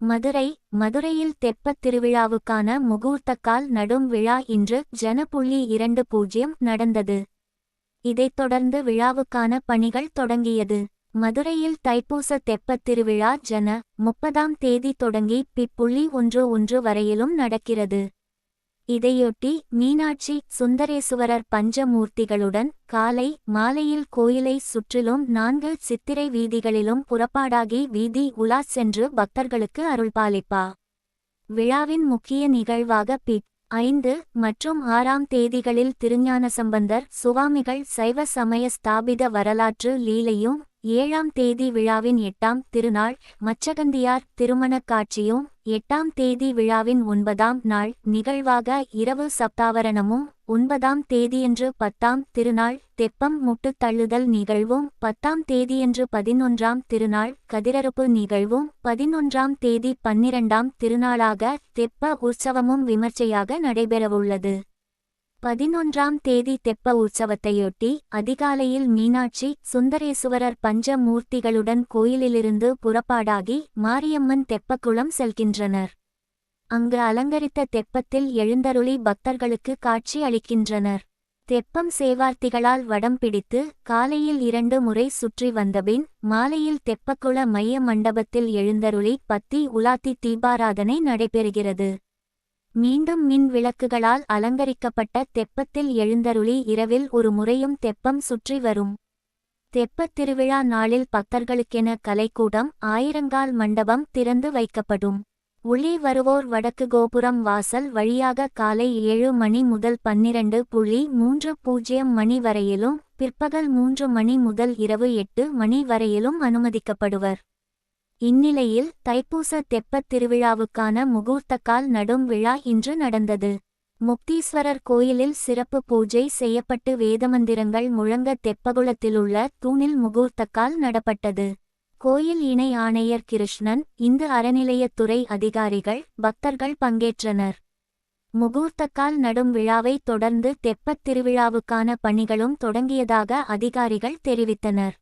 மதுரை மதுரையில் தெப்பத் திருவிழாவுக்கான முகூர்த்தக்கால் நடும் விழா இன்று ஜனப்புள்ளி இரண்டு பூஜ்ஜியம் நடந்தது. இதைத் தொடர்ந்து விழாவுக்கான பணிகள் தொடங்கியது. மதுரையில் தைப்பூச தெப்பத் திருவிழா ஜன முப்பதாம் தேதி தொடங்கி பிப்புள்ளி ஒன்று ஒன்று வரையிலும் நடக்கிறது. இதையொட்டி மீனாட்சி சுந்தரேசுவரர் பஞ்சமூர்த்திகளுடன் காலை மாலையில் கோயிலை சுற்றிலும் நான்கு சித்திரை வீதிகளிலும் புறப்பாடாகி வீதி உலா சென்று பக்தர்களுக்கு அருள்பாலிப்பா. விழாவின் முக்கிய நிகழ்வாக பிட் ஐந்து மற்றும் ஆறாம் தேதிகளில் திருஞான சம்பந்தர் சுவாமிகள் சைவ சமய ஸ்தாபித வரலாற்று லீலையும் ஏழாம் தேதி விழாவின் எட்டாம் திருநாள் மச்சகந்தியார் திருமணக் காட்சியும் எட்டாம் தேதி விழாவின் ஒன்பதாம் நாள் நிகழ்வாக இரவு சப்தாவரணமும் ஒன்பதாம் தேதியன்று பத்தாம் திருநாள் தெப்பம் முட்டுத்தள்ளுதல் நிகழ்வும் பத்தாம் தேதியன்று பதினொன்றாம் திருநாள் கதிரறுப்பு நிகழ்வும் பதினொன்றாம் தேதி பன்னிரண்டாம் திருநாளாக தெப்ப உற்சவமும் விமர்சையாக நடைபெறவுள்ளது. பதினொன்றாம் தேதி தெப்ப உற்சவத்தையொட்டி அதிகாலையில் மீனாட்சி சுந்தரேசுவரர் பஞ்ச மூர்த்திகளுடன் கோயிலிலிருந்து புறப்பாடாகி மாரியம்மன் தெப்பக்குளம் செல்கின்றனர். அங்கு அலங்கரித்த தெப்பத்தில் எழுந்தருளி பக்தர்களுக்கு காட்சி அளிக்கின்றனர். தெப்பம் சேவார்த்திகளால் வடம் பிடித்து காலையில் இரண்டு முறை சுற்றி வந்தபின் மாலையில் தெப்பக்குள மைய மண்டபத்தில் எழுந்தருளி பத்தி உலாத்தி தீபாராதனை நடைபெறுகிறது. மீண்டும் மின் விளக்குகளால் அலங்கரிக்கப்பட்ட தெப்பத்தில் எழுந்தருளி இரவில் ஒரு முறையும் தெப்பம் சுற்றி வரும். தெப்பத் திருவிழா நாளில் பக்தர்களுக்கென கலைக்கூடம் ஆயிரங்கால் மண்டபம் திறந்து வைக்கப்படும். உள்ளே வருவோர் வடக்கு கோபுரம் வாசல் வழியாக காலை ஏழு மணி முதல் பன்னிரண்டு புள்ளி மூன்று பூஜ்ஜியம் மணி வரையிலும் பிற்பகல் மூன்று மணி முதல் இரவு எட்டு மணி வரையிலும் அனுமதிக்கப்படுவர். இந்நிலையில் தைப்பூச தெப்பத் திருவிழாவுக்கான முகூர்த்தக்கால் நடும் விழா இன்று நடந்தது. முக்தீஸ்வரர் கோயிலில் சிறப்பு பூஜை செய்யப்பட்டு வேதமந்திரங்கள் முழங்க தெப்பகுளத்திலுள்ள தூணில் முகூர்த்தக்கால் நடப்பட்டது. கோயில் இணை ஆணையர் கிருஷ்ணன் இந்து அறநிலையத்துறை அதிகாரிகள் பக்தர்கள் பங்கேற்றனர். முகூர்த்தக்கால் நடும் விழாவை தொடர்ந்து தெப்பத் திருவிழாவுக்கான பணிகளும் தொடங்கியதாக அதிகாரிகள் தெரிவித்தனர்.